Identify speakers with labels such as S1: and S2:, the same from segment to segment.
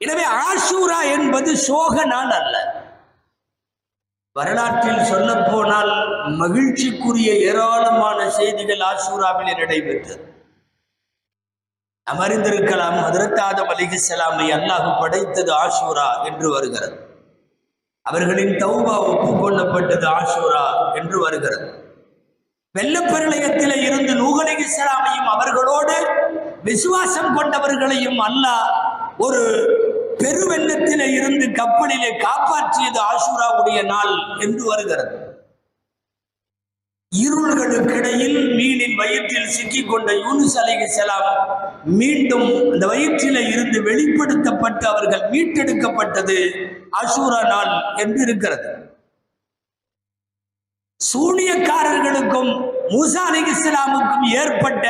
S1: எனவே ஆஷூரா என்பது சோக நாள் அல்ல. வரலாற்றில் சொல்ல போனால் மகிழ்ச்சிக்குரிய ஏராளமான செய்திகள் ஆசூராவில் நடைபெற்றது. அமர்ந்திருக்கலாம் மதுரத்தாத ஹதரத் ஆதம் அல்லாஹ் படைத்தது ஆஷூரா என்று வருகிறது. அவர்களின் தௌபா ஒப்புக்கொள்ளப்பட்டது ஆஷூரா என்று வருகிறது. வெள்ளப்பெருளையத்திலே இருந்து நூகலை அவர்களோடு விசுவாசம் கொண்டவர்களையும் அல்லாஹ் ஒரு பெருவெண்ணத்தில இருந்து கப்பலிலே காப்பாற்றியது ஆஷூராவுடைய நாள் என்று வருகிறது. இருள்களுக்கிடையில் மீனின் வயிற்றில் சிக்கிக் கொண்ட யூனிஸ் அலைகி செலாம் மீண்டும் அந்த வயிற்றில இருந்து வெளிப்படுத்தப்பட்டு அவர்கள் மீட்டெடுக்கப்பட்டது அசூரா நாள் என்று இருக்கிறது. சூனியக்காரர்களுக்கும் மூசா அலிகிஸ்லாமுக்கும் ஏற்பட்ட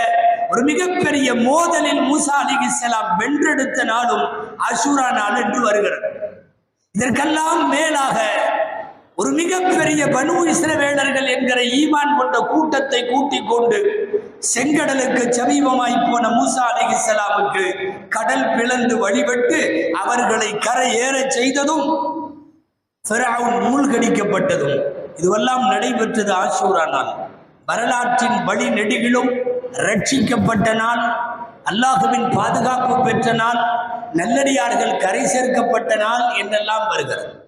S1: ஒரு மிகப்பெரிய மோதலில் மூசா அலிகிசலாம் வென்றெடுத்த நாளும் அசூரா நாள் என்று வருகிறது. இதற்கெல்லாம் மேலாக ஒரு மிகப்பெரிய பனு இஸ்ரவேலர்கள் என்கிற ஈமான் கொண்ட கூட்டத்தை கூட்டிக் கொண்டு செங்கடலுக்கு சமீபமாய் போன மூசா அலிகிஸ்லாமுக்கு கடல் பிளந்து வழிபட்டு அவர்களை கரை ஏற செய்ததும் மூழ்கடிக்கப்பட்டதும். இதுவெல்லாம் நடைபெற்றது ஆசூரானால் வரலாற்றின் வழி நெடுகிலும் ரட்சிக்கப்பட்ட நாள் அல்லாஹுவின் பாதுகாப்பு பெற்ற நாள் நல்லடியார்கள் கரை சேர்க்கப்பட்ட நாள் என்றெல்லாம் வருகிறது.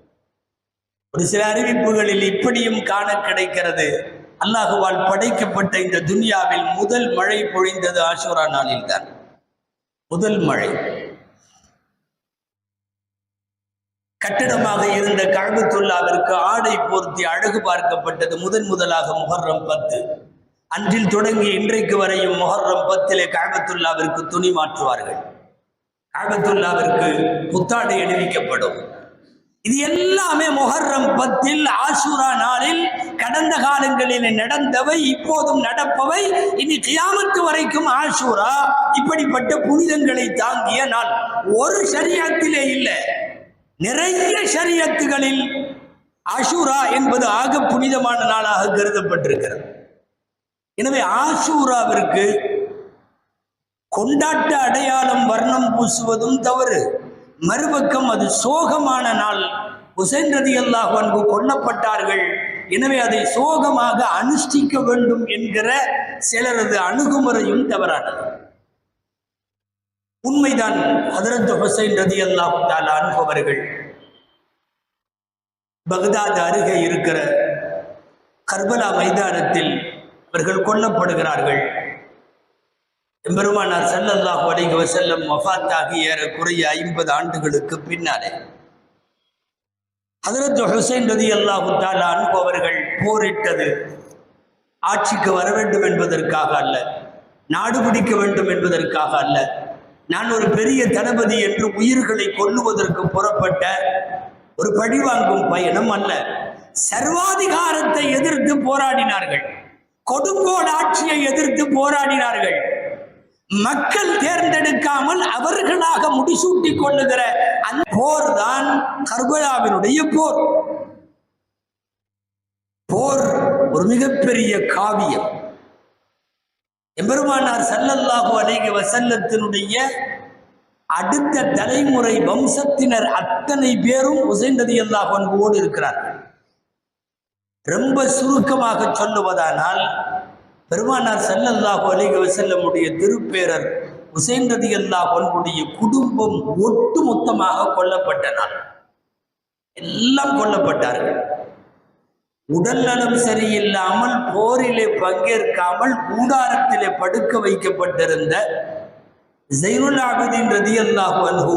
S1: ஒரு சில அறிவிப்புகளில் இப்படியும் காண கிடைக்கிறது. அல்லாஹுவால் படைக்கப்பட்ட இந்த துனியாவில் முதல் மழை பொழிந்தது ஆஷூரா நாளில்தான். முதல் மழை. கட்டிடமாக இருந்த கழகத்துல்லாவிற்கு ஆடை போர்த்தி அழகு பார்க்கப்பட்டது முதன் முதலாக முகர்றம் பத்து. அன்றில் தொடங்கி இன்றைக்கு வரையும் மொஹர்ரம் பத்திலே காகத்துல்லாவிற்கு துணி மாற்றுவார்கள். காகத்துல்லாவிற்கு புத்தாடை அணிவிக்கப்படும். இது எல்லாமே மொஹர்ரம் பத்தில் ஆசூரா நாளில் கடந்த காலங்களில் நடந்தவை இப்போதும் நடப்பவை. இனி கியாமத்து வரைக்கும் ஆசூரா இப்படிப்பட்ட புனிதங்களை தாங்கிய நாள். ஒரு சரியத்திலே இல்லை. நிறைய ஷரியத்துகளில் ஆஷூரா என்பது ஆக புனிதமான நாளாக கருதப்பட்டிருக்கிறது. எனவே ஆசூராவிற்கு கொண்டாட்ட அடையாளம் வர்ணம் பூசுவதும் தவறு. மறுபக்கம் அது சோகமான நாள். ஹுசைன் ரதி அல்லாஹ் அன்பு கொல்லப்பட்டார்கள். எனவே அதை சோகமாக அனுஷ்டிக்க வேண்டும் என்கிற சிலரது அணுகுமுறையும் தவறானது. உண்மைதான் ஹதரத் ஹுசைன் ரதி அல்லாஹு தாலா அனுபவர்கள் பக்தாத் அருகே இருக்கிற கர்பலா மைதானத்தில் அவர்கள் கொல்லப்படுகிறார்கள். எம்பெருமானார் செல்லல்லாஹு அலைஹி செல்லம் வஃபாத்தாகி ஏறக்குறைய ஐம்பது ஆண்டுகளுக்கு பின்னாலே ஹதரத் ஹுசைன் ரதி அல்லாஹு தாலா அவர்கள் போரிட்டது. ஆட்சிக்கு வர வேண்டும் என்பதற்காக அல்ல நாடு பிடிக்க வேண்டும் என்பதற்காக அல்ல. நான் ஒரு பெரிய தளபதி என்று உயிர்களை கொல்லுவதற்கு புறப்பட்ட ஒரு பழிவாங்கும் பயணம் அல்ல. சர்வாதிகாரத்தை எதிர்த்து போராடினார்கள். கொடுங்கோல் ஆட்சியை எதிர்த்து போராடினார்கள். மக்கள் தேர்ந்தெடுக்காமல் அவர்களாக முடிசூட்டிக் கொள்ளுகிற அந்த போர் தான் கர்பலாவினுடைய போர். போர் ஒரு மிகப்பெரிய காவியம். எம்பெருமானார் சல்லல்லாஹு அலைஹி வசல்லத்தினுடைய அடுத்த தலைமுறை வம்சத்தினர் அத்தனை பேரும் உசைன் ரதி அல்லாஹ் அன்போடு இருக்கிறார்கள். ரொம்ப சுருக்கமாக சொல்லுவதானால் பெருமானார் செல்லல்லாஹு அலிக செல்லமுடைய திருப்பேரர் உசைன் ரதி அல்லாஹ் அன்புடைய குடும்பம் ஒட்டு மொத்தமாக கொல்லப்பட்ட நாள் எல்லாம் கொல்லப்பட்டார்கள். உடல் நலம் சரியில்லாமல் போரிலே பங்கேற்காமல் கூடாரத்திலே படுக்க வைக்கப்பட்டிருந்த ஜைனுல் ரதி ரதியல்லாஹு அன்ஹு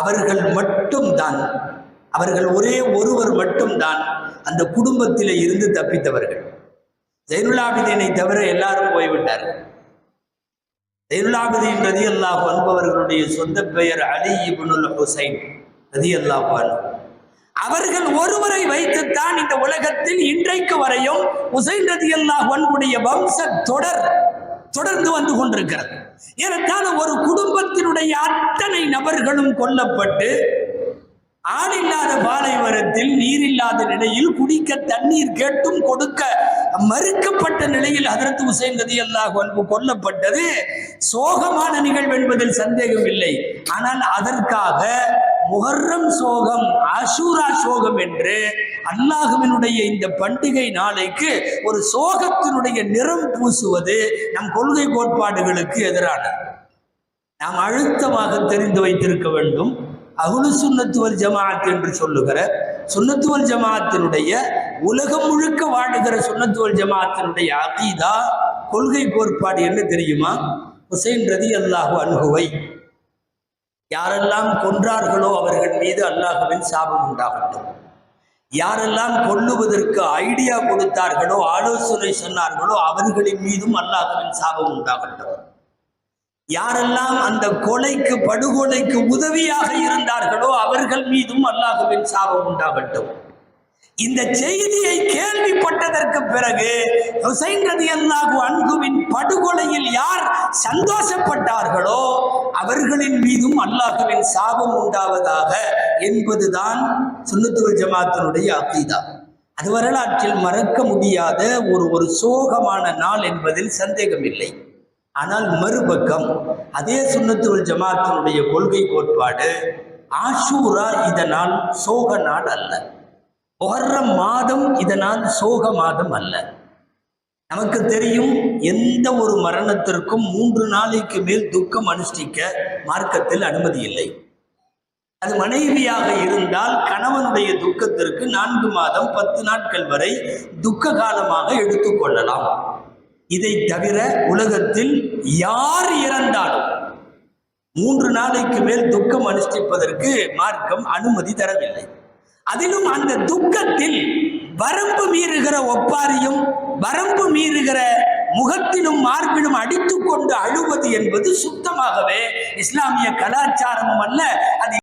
S1: அவர்கள் மட்டும்தான். அவர்கள் ஒரே ஒருவர் மட்டும்தான் அந்த குடும்பத்திலே இருந்து தப்பித்தவர்கள். ஜெயனுலாபிதீனை தவிர எல்லாரும் போய்விட்டார்கள். ஜெயனுலாபிதீன் ரதி ரதியல்லாஹு அன்பவர்களுடைய சொந்த பெயர் அலி இபுனுல் ஹுசைன் ரதியல்லாஹு அன்ஹு. அவர்கள் ஒருவரை வைத்துத்தான் இந்த உலகத்தில் இன்றைக்கு வரையும் உசைன் ரதி அல்லாஹ் வம்ச தொடர் தொடர்ந்து வந்து கொண்டிருக்கிறது. ஏறத்தாழ ஒரு குடும்பத்தினுடைய அத்தனை நபர்களும் கொல்லப்பட்டு ஆள் இல்லாத பாலைவரத்தில் நீர் இல்லாத நிலையில் குடிக்க தண்ணீர் கேட்டும் கொடுக்க மறுக்கப்பட்ட நிலையில் அதற்கு ஹுசைன் ரதி அல்லாஹ் அன்பு கொல்லப்பட்டது. சோகமான நிகழ்வு என்பதில் சந்தேகம் இல்லை. ஆனால் அதற்காக முஹர்ரம் சோகம் அசூரா சோகம் என்று அல்லாஹுவினுடைய இந்த பண்டிகை நாளைக்கு ஒரு சோகத்தினுடைய நிறம் பூசுவது நம் கொள்கை கோட்பாடுகளுக்கு எதிரானது. நாம் அழுத்தமாக தெரிந்து வைத்திருக்க வேண்டும். அகுலு சுன்னத்துவல் ஜமாஅத் என்று சொல்லுகிற சுன்னத்துவல் ஜமாஅத்தினுடைய உலகம் முழுக்க வாழுகிற சுன்னத்துவல் ஜமாஅத்தினுடைய அதிதா கொள்கை கோட்பாடு என்ன தெரியுமா? ஹுசைன் ரதி அல்லாஹு அன்ஹுவை. யாரெல்லாம் கொன்றார்களோ அவர்கள் மீது அல்லாஹுவின் சாபம் உண்டாகட்டும். யாரெல்லாம் கொல்லுவதற்கு ஐடியா கொடுத்தார்களோ ஆலோசனை சொன்னார்களோ அவர்களின் மீதும் அல்லாஹுவின் சாபம் உண்டாகட்டும். யாரெல்லாம் அந்த கொலைக்கு படுகொலைக்கு உதவியாக இருந்தார்களோ அவர்கள் மீதும் அல்லாஹுவின் சாபம் உண்டாகட்டும். இந்த செய்தியை கேள்விப்பட்டதற்கு பிறகு ஹுசைன் ரதி அல்லாஹு அன்புவின் படுகொலையில் யார் சந்தோஷப்பட்டார்களோ அவர்களின் மீதும் அல்லாஹுவின் சாபம் உண்டாவதாக என்பதுதான் சுன்னத்துவல் ஜமாத்தினுடைய அக்கீதா அது வரலாற்றில் மறக்க முடியாத ஒரு ஒரு சோகமான நாள் என்பதில் சந்தேகமில்லை. ஆனால் மறுபக்கம் அதே சுன்னத்துவல் ஜமாத்தினுடைய கொள்கை கோட்பாடு ஆஷூரா இதனால் சோக நாள் அல்ல. முஹர்ரம் மாதம் இதனால் சோக மாதம் அல்ல. நமக்கு தெரியும் எந்த ஒரு மரணத்திற்கும் மூன்று நாளைக்கு மேல் துக்கம் அனுஷ்டிக்க மார்க்கத்தில் அனுமதி இல்லை. அது மனைவியாக இருந்தால் கணவனுடைய துக்கத்திற்கு நான்கு மாதம் பத்து நாட்கள் வரை துக்க காலமாக எடுத்துக்கொள்ளலாம் இதை தவிர உலகத்தில் யார் இறந்தாலும் மூன்று நாளைக்கு மேல் துக்கம் அனுஷ்டிப்பதற்கு மார்க்கம் அனுமதி தரவில்லை. அதிலும் அந்த துக்கத்தில் வரம்பு மீறுகிற ஒப்பாரியும் வரம்பு மீறுகிற முகத்திலும் மார்பிலும் அடித்துக்கொண்டு அழுவது என்பது சுத்தமாகவே இஸ்லாமிய கலாச்சாரமும் அல்ல அது